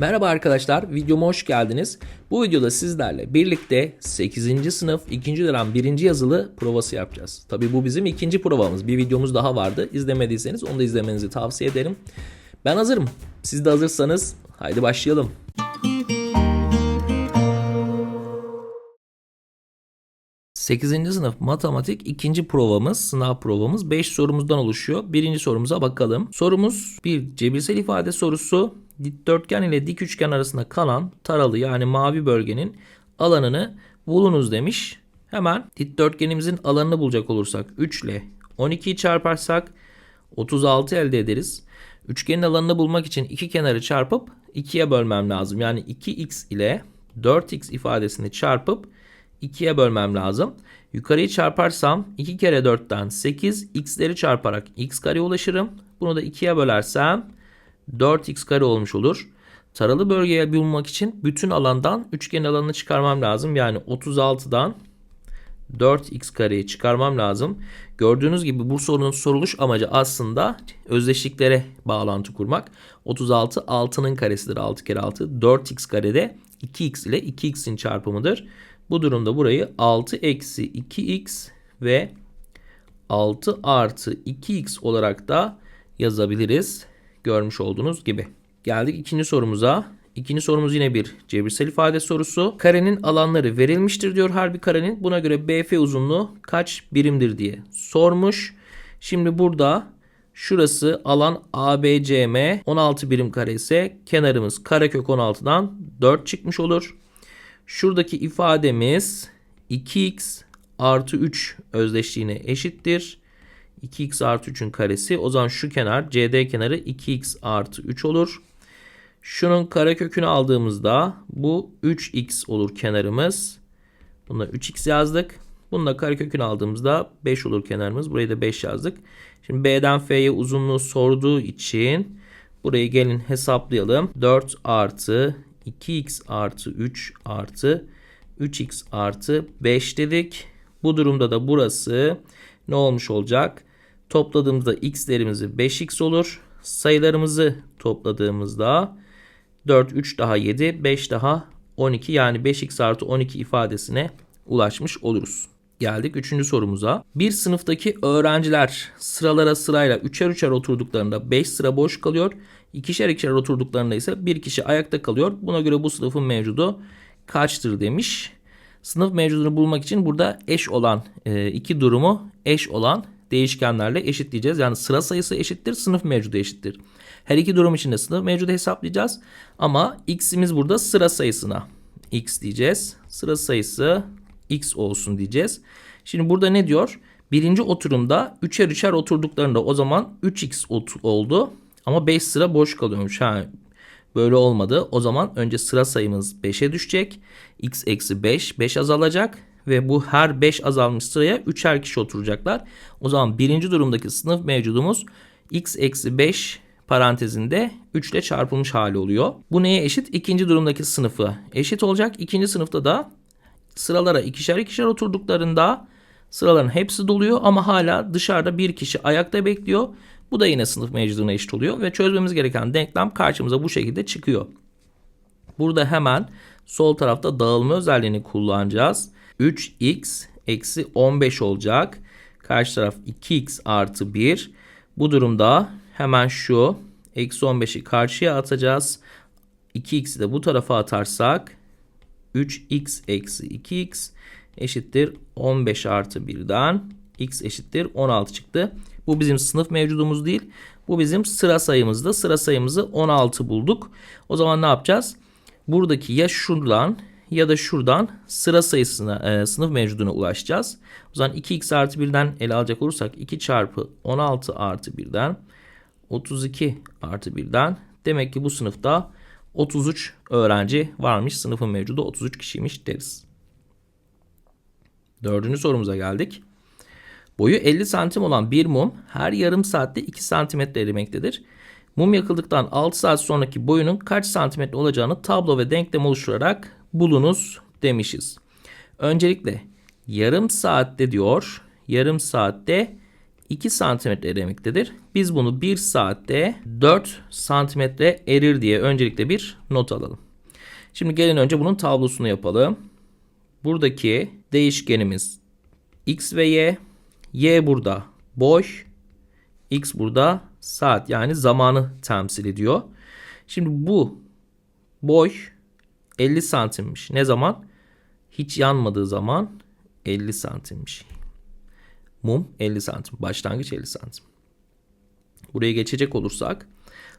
Merhaba arkadaşlar, videoma hoş geldiniz. Bu videoda sizlerle birlikte 8. sınıf 2. dönem 1. yazılı provası yapacağız. Tabi bu bizim ikinci provamız. Bir videomuz daha vardı. İzlemediyseniz onu da izlemenizi tavsiye ederim. Ben hazırım. Siz de hazırsanız haydi başlayalım. Sekizinci sınıf matematik ikinci provamız, sınav provamız 5 sorumuzdan oluşuyor. Birinci sorumuza bakalım. Sorumuz bir cebirsel ifade sorusu. Dikdörtgen ile dik üçgen arasında kalan taralı yani mavi bölgenin alanını bulunuz demiş. Hemen dikdörtgenimizin alanını bulacak olursak 3 ile 12'yi çarparsak 36 elde ederiz. Üçgenin alanını bulmak için iki kenarı çarpıp 2'ye bölmem lazım. Yani 2x ile 4x ifadesini çarpıp 2'ye bölmem lazım. Yukarıyı çarparsam 2 kere 4'ten 8 x'leri çarparak x kare ulaşırım. Bunu da 2'ye bölersem 4x kare olmuş olur. Taralı bölgeye bulmak için bütün alandan üçgen alanını çıkarmam lazım. Yani 36'dan 4x kareyi çıkarmam lazım. Gördüğünüz gibi bu sorunun soruluş amacı aslında özdeşliklere bağlantı kurmak. 36 6'nın karesidir. 6 kere 6 4x karede 2x ile 2x'in çarpımıdır. Bu durumda burayı 6 eksi 2x ve 6 artı 2x olarak da yazabiliriz. Görmüş olduğunuz gibi. Geldik ikinci sorumuza. İkinci sorumuz yine bir cebirsel ifade sorusu. Karenin alanları verilmiştir diyor her bir karenin. Buna göre BF uzunluğu kaç birimdir diye sormuş. Şimdi burada şurası alan ABCM 16 birim kare ise kenarımız karekök 16'dan 4 çıkmış olur. Şuradaki ifademiz 2x artı 3 özdeşliğine eşittir. 2x artı 3'ün karesi. O zaman şu kenar CD kenarı 2x artı 3 olur. Şunun karekökünü aldığımızda bu 3x olur kenarımız. Bunda 3x yazdık. Bunun da karekökünü aldığımızda 5 olur kenarımız. Burayı da 5 yazdık. Şimdi B'den F'ye uzunluğu sorduğu için burayı gelin hesaplayalım. 4 artı 2x artı 3 artı 3x artı 5 dedik. Bu durumda da burası ne olmuş olacak? Topladığımızda x'lerimizi 5x olur. Sayılarımızı topladığımızda 4, 3 daha 7, 5 daha 12 yani 5x artı 12 ifadesine ulaşmış oluruz. Geldik 3. sorumuza. Bir sınıftaki öğrenciler sıralara sırayla üçer üçer oturduklarında 5 sıra boş kalıyor. İkişer ikişer oturduklarında ise bir kişi ayakta kalıyor. Buna göre bu sınıfın mevcudu kaçtır demiş. Sınıf mevcudunu bulmak için burada eş olan e, iki durumu eş olan değişkenlerle eşitleyeceğiz. Yani sıra sayısı eşittir, sınıf mevcudu eşittir. Her iki durum için de sınıf mevcudu hesaplayacağız. Ama x'imiz burada sıra sayısına x diyeceğiz. Sıra sayısı x olsun diyeceğiz. Şimdi burada ne diyor? Birinci oturumda üçer üçer oturduklarında o zaman 3x oldu. Ama 5 sıra boş kalıyormuş. Ha, böyle olmadı. O zaman önce sıra sayımız 5'e düşecek. x eksi 5, 5 azalacak. Ve bu her 5 azalmış sıraya 3'er kişi oturacaklar. O zaman birinci durumdaki sınıf mevcudumuz x eksi 5 parantezinde 3 ile çarpılmış hali oluyor. Bu neye eşit? İkinci durumdaki sınıfı eşit olacak. İkinci sınıfta da sıralara ikişer ikişer oturduklarında sıraların hepsi doluyor ama hala dışarıda bir kişi ayakta bekliyor. Bu da yine sınıf mevcuduna eşit oluyor ve çözmemiz gereken denklem karşımıza bu şekilde çıkıyor. Burada hemen sol tarafta dağılma özelliğini kullanacağız. 3x eksi 15 olacak. Karşı taraf 2x artı 1. Bu durumda hemen şu eksi 15'i karşıya atacağız. 2x'i de bu tarafa atarsak 3x eksi 2x eşittir 15 artı 1'den x eşittir 16 çıktı. Bu bizim sınıf mevcudumuz değil. Bu bizim sıra sayımızda. Sıra sayımızı 16 bulduk. O zaman ne yapacağız? Buradaki ya şuradan ya da şuradan sıra sayısına e, sınıf mevcuduna ulaşacağız. O zaman 2x artı 1'den ele alacak olursak 2 çarpı 16 artı 1'den 32 artı 1'den demek ki bu sınıfta 33 öğrenci varmış. Sınıfın mevcudu 33 kişiymiş deriz. Dördüncü sorumuza geldik. Boyu 50 santim olan bir mum her yarım saatte 2 santimetre erimektedir. Mum yakıldıktan 6 saat sonraki boyunun kaç santimetre olacağını tablo ve denklem oluşturarak bulunuz demişiz. Öncelikle yarım saatte diyor. Yarım saatte 2 santimetre erimektedir. Biz bunu 1 saatte 4 santimetre erir diye öncelikle bir not alalım. Şimdi gelin önce bunun tablosunu yapalım. Buradaki değişkenimiz x ve y. Y burada boy. X burada saat yani zamanı temsil ediyor. Şimdi bu boy 50 santimmiş. Ne zaman? Hiç yanmadığı zaman 50 santimmiş. Mum 50 santim. Başlangıç 50 santim. Buraya geçecek olursak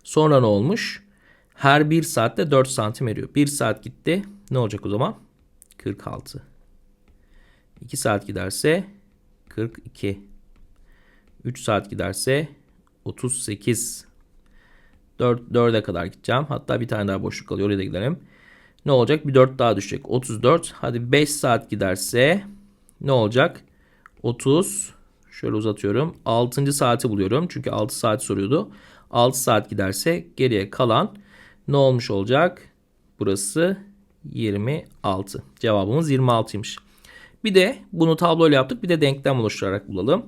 sonra ne olmuş? Her 1 saatte 4 santim eriyor. 1 saat gitti. Ne olacak o zaman? 46. 2 saat giderse 42. 3 saat giderse 38. 4, 4'e kadar gideceğim. Hatta bir tane daha boşluk kalıyor. Oraya da gidelim. Ne olacak? Bir 4 daha düşecek. 34. Hadi 5 saat giderse ne olacak? 30. Şöyle uzatıyorum. 6. saati buluyorum. Çünkü 6 saat soruyordu. 6 saat giderse geriye kalan ne olmuş olacak? Burası 26. Cevabımız 26'ymış. Bir de bunu tabloyla yaptık. Bir de denklem oluşturarak bulalım.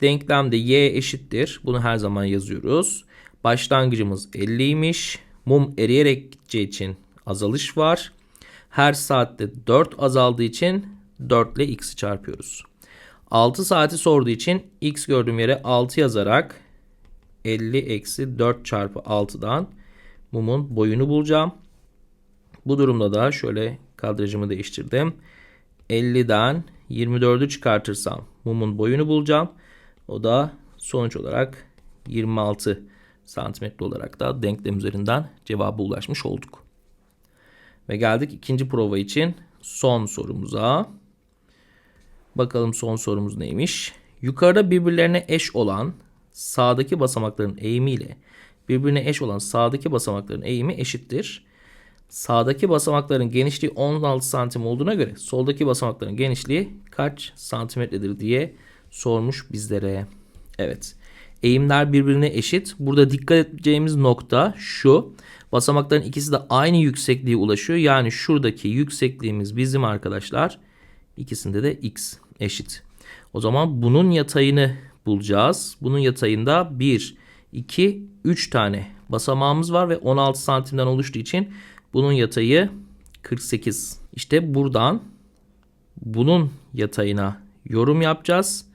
Denklemde y eşittir. Bunu her zaman yazıyoruz. Başlangıcımız 50'ymiş. Mum eriyerek gideceği için azalış var. Her saatte 4 azaldığı için 4 ile x'i çarpıyoruz. 6 saati sorduğu için x gördüğüm yere 6 yazarak 50 eksi 4 çarpı 6'dan mumun boyunu bulacağım. Bu durumda da şöyle kadrajımı değiştirdim. 50'den 24'ü çıkartırsam mumun boyunu bulacağım. O da sonuç olarak 26 santimetre olarak da denklem üzerinden cevaba ulaşmış olduk. Ve geldik ikinci prova için son sorumuza. Bakalım son sorumuz neymiş? Yukarıda birbirlerine eş olan sağdaki basamakların eğimiyle birbirine eş olan sağdaki basamakların eğimi eşittir. Sağdaki basamakların genişliği 16 santim olduğuna göre soldaki basamakların genişliği kaç santimetredir diye sormuş bizlere. Evet. Eğimler birbirine eşit. Burada dikkat edeceğimiz nokta şu. Basamakların ikisi de aynı yüksekliğe ulaşıyor. Yani şuradaki yüksekliğimiz bizim arkadaşlar. İkisinde de x eşit. O zaman bunun yatayını bulacağız. Bunun yatayında 1, 2, 3 tane basamağımız var ve 16 santimden oluştuğu için bunun yatayı 48. İşte buradan bunun yatayına yorum yapacağız.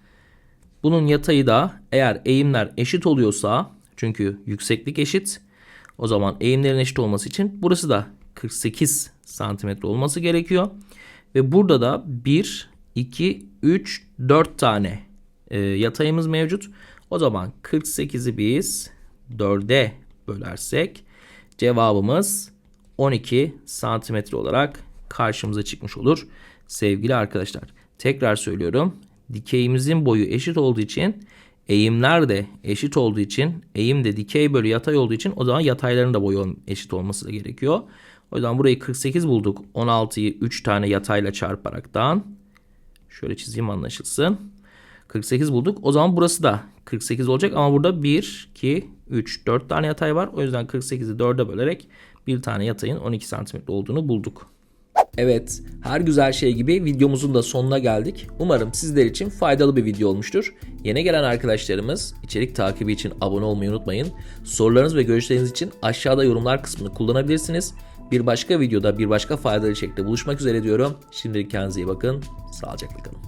Bunun yatayı da eğer eğimler eşit oluyorsa çünkü yükseklik eşit o zaman eğimlerin eşit olması için burası da 48 santimetre olması gerekiyor. Ve burada da 1, 2, 3, 4 tane e, yatayımız mevcut. O zaman 48'i biz 4'e bölersek cevabımız 12 santimetre olarak karşımıza çıkmış olur. Sevgili arkadaşlar tekrar söylüyorum. Dikeyimizin boyu eşit olduğu için eğimler de eşit olduğu için eğim de dikey bölü yatay olduğu için o zaman yatayların da boyu eşit olması da gerekiyor. O yüzden burayı 48 bulduk. 16'yı 3 tane yatayla çarparaktan. Şöyle çizeyim anlaşılsın. 48 bulduk. O zaman burası da 48 olacak ama burada 1, 2, 3, 4 tane yatay var. O yüzden 48'i 4'e bölerek bir tane yatayın 12 cm olduğunu bulduk. Evet, her güzel şey gibi videomuzun da sonuna geldik. Umarım sizler için faydalı bir video olmuştur. Yeni gelen arkadaşlarımız içerik takibi için abone olmayı unutmayın. Sorularınız ve görüşleriniz için aşağıda yorumlar kısmını kullanabilirsiniz. Bir başka videoda bir başka faydalı içerikte buluşmak üzere diyorum. Şimdilik kendinize iyi bakın. Sağlıcakla kalın.